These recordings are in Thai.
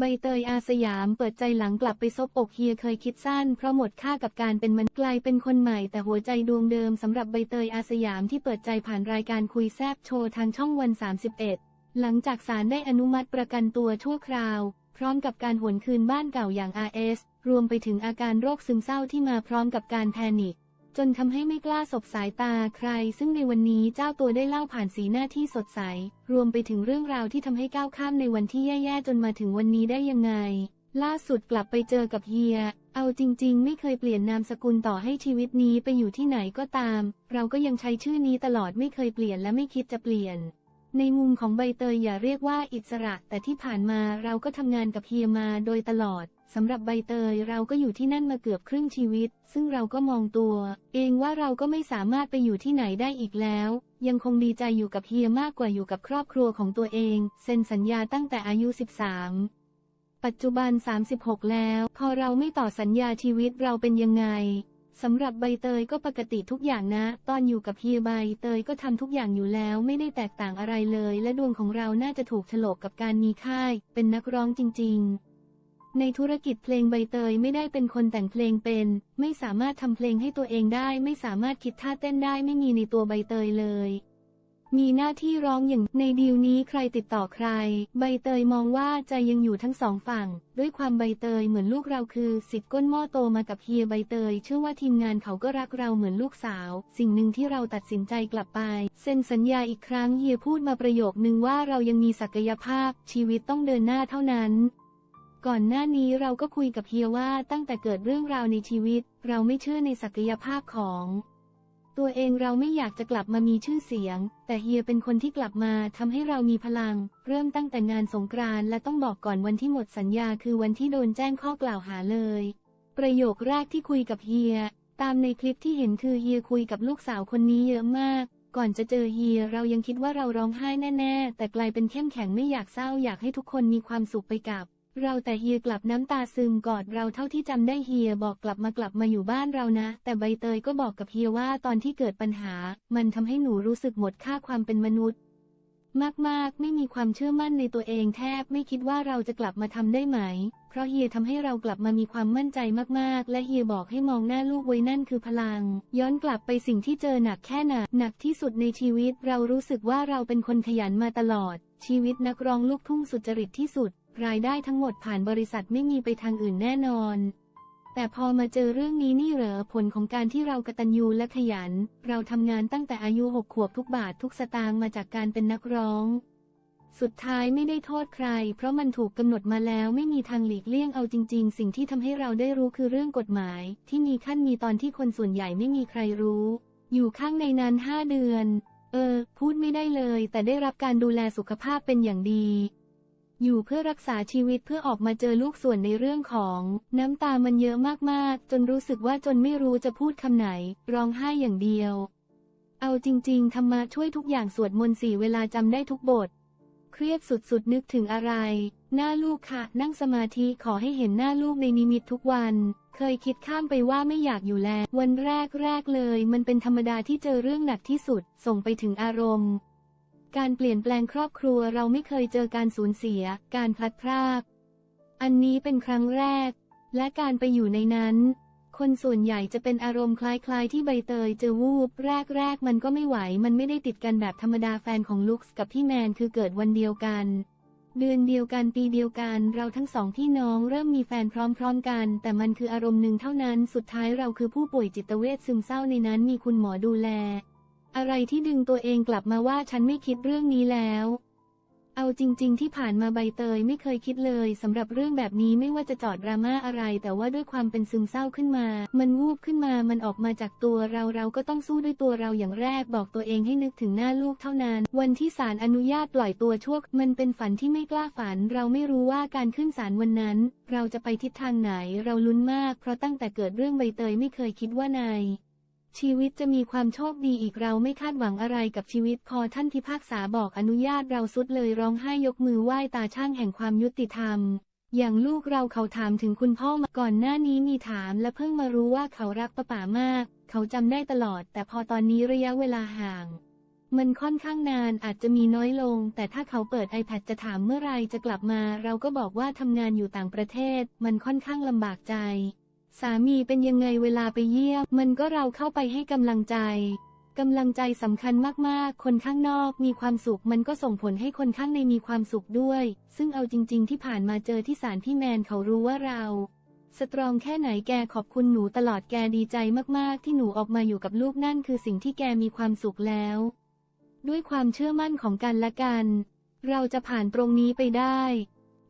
ใบเตยอาสยามเปิดใจหลังกลับไปซบอกเฮียเคยคิดสั้นเพราะหมดค่ากับการเป็นมันกลายเป็นคนใหม่แต่หัวใจดวงเดิมสำหรับใบเตยอาสยามที่เปิดใจผ่านรายการคุยแซบโชว์ทางช่องวัน 31 หลังจากศาลได้อนุมัติประกันตัวชั่วคราว พร้อมกับการหวนคืนบ้านเก่าอย่าง RS รวมไปถึงอาการโรคซึมเศร้าที่มาพร้อมกับการแพนิค จนทำให้ไม่กล้าสบสายตาใคร ซึ่งในวันนี้เจ้าตัวได้เล่าผ่านสีหน้าที่สดใส รวมไปถึงเรื่องราวที่ทำให้ก้าวข้ามในวันที่แย่ๆจนมาถึงวันนี้ได้ยังไง ล่าสุดกลับไปเจอกับเฮีย เอาจริง ๆ ไม่เคยเปลี่ยนนามสกุลต่อให้ชีวิตนี้ไปอยู่ที่ไหนก็ตาม เราก็ยังใช้ชื่อนี้ตลอดไม่เคยเปลี่ยนและไม่คิดจะเปลี่ยน ในมุมของใบเตยอย่าเรียกว่าอิสระ แต่ที่ผ่านมาเราก็ทำงานกับเฮียมาโดยตลอด สำหรับใบเตยเราก็อยู่ที่นั่นมาเกือบครึ่งชีวิต ซึ่งเราก็มองตัว เองว่าเราก็ไม่สามารถไปอยู่ที่ไหนได้อีกแล้ว ยังคงดีใจอยู่กับเฮียมากกว่าอยู่กับครอบครัวของตัวเอง เซ็นสัญญาตั้งแต่อายุ 13 ปัจจุบัน 36 แล้ว พอเราไม่ต่อสัญญาชีวิตเราเป็นยังไงสำหรับใบเตยก็ปกติทุกอย่างนะ ตอนอยู่กับเฮียใบเตยก็ทำทุกอย่างอยู่แล้วไม่ได้แตกต่างอะไรเลย และดวงของเราน่าจะถูกฉลกกับการมีค่าย เป็นนักร้องจริง ๆ ในธุรกิจเพลงใบเตยไม่ได้เป็นคนแต่งเพลงเป็น ไม่สามารถทำเพลงให้ตัวเองได้ ไม่สามารถคิดท่าเต้นได้ไม่มีในตัวใบเตยเลย มีหน้าที่ร้องอย่างในดีลนี้ใครติดต่อใคร ใบเตยมองว่าใจยังอยู่ทั้งสองฝั่ง ด้วยความใบเตยเหมือนลูกเราคือสิทธิ์ก้นหม้อโตมากับเฮียใบเตย เชื่อว่าทีมงานเขาก็รักเราเหมือนลูกสาว สิ่งหนึ่งที่เราตัดสินใจกลับไป เซ็นสัญญาอีกครั้งเฮียพูดมาประโยคนึงว่าเรายังมีศักยภาพชีวิตต้องเดินหน้าเท่านั้น ก่อนหน้านี้เราก็คุยกับเฮียว่าตั้งแต่เกิดเรื่องราวในชีวิต เราไม่เชื่อในศักยภาพของ ตัวเองเราไม่อยากจะกลับมามีชื่อเสียง แต่เฮียเป็นคนที่กลับมาทำให้เรามีพลัง เริ่มตั้งแต่งานสงกรานต์และต้องบอกก่อนวันที่หมดสัญญาคือวันที่โดนแจ้งข้อกล่าวหาเลย ประโยคแรกที่คุยกับเฮีย ตามในคลิปที่เห็นคือเฮียคุยกับลูกสาวคนนี้เยอะมาก ก่อนจะเจอเฮียเรายังคิดว่าเราร้องไห้แน่ ๆ แต่กลายเป็นเข้มแข็งไม่อยากเศร้าอยากให้ทุกคนมีความสุขไปกับ เราแต่เฮียกลับน้ำตาซึมกอดเราเท่าที่จำได้เฮียบอกกลับมากลับมาอยู่บ้านเรานะ แต่ใบเตยก็บอกกับเฮียว่าตอนที่เกิดปัญหา มันทำให้หนูรู้สึกหมดค่าความเป็นมนุษย์ มากๆ ไม่มีความเชื่อมั่นในตัวเองแทบไม่คิดว่าเราจะกลับมาทำได้ไหม เพราะเฮียทำให้เรากลับมามีความมั่นใจมากๆ และเฮียบอกให้มองหน้าลูกไว้นั่นคือพลัง ย้อนกลับไปสิ่งที่เจอหนักแค่ไหนหนักที่สุดในชีวิต เรารู้สึกว่าเราเป็นคนขยันมาตลอด ชีวิตนักร้องลูกทุ่งสุจริตที่สุด รายได้ทั้งหมดผ่านบริษัทไม่มีไปทางอื่นแน่นอน แต่พอมาเจอเรื่องนี้นี่เหรอผลของการที่เรากตัญญูและขยัน เราทำงานตั้งแต่อายุหกขวบทุกบาททุกสตางค์มาจากการเป็นนักร้อง สุดท้ายไม่ได้โทษใคร เพราะมันถูกกำหนดมาแล้วไม่มีทางหลีกเลี่ยงเอาจริง ๆ สิ่งที่ทำให้เราได้รู้คือเรื่องกฎหมาย ที่มีขั้นมีตอนที่คนส่วนใหญ่ไม่มีใครรู้ อยู่ข้างในนั้นห้าเดือน เออ พูดไม่ได้เลย แต่ได้รับการดูแลสุขภาพเป็นอย่างดี อยู่เพื่อรักษาชีวิตเพื่อออกมาเจอลูกส่วนในเรื่องของน้ำตามันเยอะมากๆ จนรู้สึกว่าจนไม่รู้จะพูดคำไหน ร้องไห้อย่างเดียว เอาจริง ๆธรรมะช่วยทุกอย่างสวดมนต์สี่เวลาจำได้ทุกบท เครียดสุดๆ นึกถึงอะไร หน้าลูกค่ะ นั่งสมาธิขอให้เห็นหน้าลูกในนิมิตทุกวัน เคยคิดข้ามไปว่าไม่อยากอยู่แล้ว วันแรกแรกๆเลย มันเป็นธรรมดาที่เจอเรื่องหนักที่สุด ส่งไปถึงอารมณ์ การเปลี่ยนแปลงครอบครัวเราไม่เคยเจอการสูญเสีย การพลัดพราก อันนี้เป็นครั้งแรก และการไปอยู่ในนั้น คนส่วนใหญ่จะเป็นอารมณ์คล้ายๆ ที่ใบเตยเจอวูบแรกๆ มันก็ไม่ไหว มันไม่ได้ติดกันแบบธรรมดาแฟนของลุคส์กับพี่แมนคือเกิดวันเดียวกัน เดือนเดียวกันปีเดียวกัน เราทั้งสองพี่น้องเริ่มมีแฟนพร้อมๆกัน แต่มันคืออารมณ์หนึ่งเท่านั้น สุดท้ายเราคือผู้ป่วยจิตเวชซึมเศร้าในนั้นมีคุณหมอดูแล อะไรที่ดึงตัวเองกลับมาว่าฉันไม่คิดเรื่องนี้แล้ว เอาจริง ๆ ที่ผ่านมาใบเตยไม่เคยคิดเลยสำหรับเรื่องแบบนี้ไม่ว่าจะจอดดราม่าอะไร แต่ว่าด้วยความเป็นซึมเศร้าขึ้นมา มันวูบขึ้นมามันออกมาจากตัวเราเราก็ต้องสู้ด้วยตัวเราอย่างแรกบอกตัวเองให้นึกถึงหน้าลูกเท่านั้น วันที่ศาลอนุญาตปล่อยตัวชั่วมันเป็นฝันที่ไม่กล้าฝัน เราไม่รู้ว่าการขึ้นศาลวันนั้น เราจะไปทิศทางไหน เราลุ้นมาก เพราะตั้งแต่เกิดเรื่องใบเตยไม่เคยคิดว่านาย ชีวิตจะมีความโชคดีอีกเราไม่คาดหวังอะไรกับชีวิตพอท่านพิพากษาบอกอนุญาตเราสุดเลยร้องไห้ยกมือไหว้ตาช่างแห่งความยุติธรรม อย่างลูกเราเขาถามถึงคุณพ่อมาก่อนหน้านี้มีถามและเพิ่งมารู้ว่าเขารักป้าป๋ามาก เขาจำได้ตลอด แต่พอตอนนี้ระยะเวลาห่าง มันค่อนข้างนานอาจจะมีน้อยลง แต่ถ้าเขาเปิด iPad จะถามเมื่อไรจะกลับมา เราก็บอกว่าทำงานอยู่ต่างประเทศ มันค่อนข้างลำบากใจ สามีเป็นยังไงเวลาไปเยี่ยม มันก็เราเข้าไปให้กำลังใจกำลังใจสำคัญมากๆ คนข้างนอกมีความสุขมันก็ส่งผลให้คนข้างในมีความสุขด้วย ซึ่งเอาจริง ๆ ที่ผ่านมาเจอที่ศาลพี่แมนเขารู้ว่าเรา สตรองแค่ไหนแกขอบคุณหนูตลอดแกดีใจมากๆ ที่หนูออกมาอยู่กับลูกนั่นคือสิ่งที่แกมีความสุขแล้ว ด้วยความเชื่อมั่นของกันและกัน เราจะผ่านตรงนี้ไปได้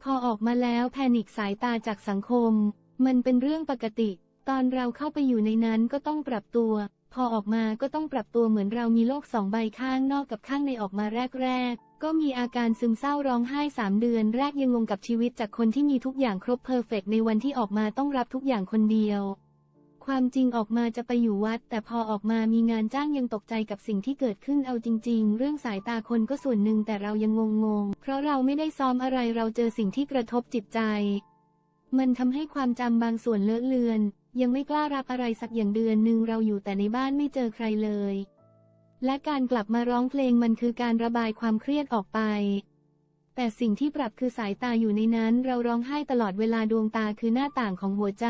พอออกมาแล้วแพนิคสายตาจากสังคม มันเป็นเรื่องปกติ ตอนเราเข้าไปอยู่ในนั้นก็ต้องปรับตัว พอออกมาก็ต้องปรับตัวเหมือนเรามีโลกสองใบข้างนอกกับข้างในออกมาแรก ๆ ก็มีอาการซึมเศร้าร้องไห้สามเดือนแรกยังงงกับชีวิตจากคนที่มีทุกอย่างครบเพอร์เฟกในวันที่ออกมาต้องรับทุกอย่างคนเดียวความจริงออกมาจะไปอยู่วัด แต่พอออกมามีงานจ้างยังตกใจกับสิ่งที่เกิดขึ้นเอาจริง ๆ เรื่องสายตาคนก็ส่วนหนึ่งแต่เรายังงงๆ เพราะเราไม่ได้ซ้อมอะไรเราเจอสิ่งที่กระทบจิตใจ มันทำให้ความจำบางส่วนเลอะเลือน ยังไม่กล้ารับอะไรสักอย่างเดือนหนึ่งเราอยู่แต่ในบ้านไม่เจอใครเลย และการกลับมาร้องเพลงมันคือการระบายความเครียดออกไป แต่สิ่งที่ปรับคือสายตาอยู่ในนั้น เราร้องไห้ตลอดเวลาดวงตาคือหน้าต่างของหัวใจ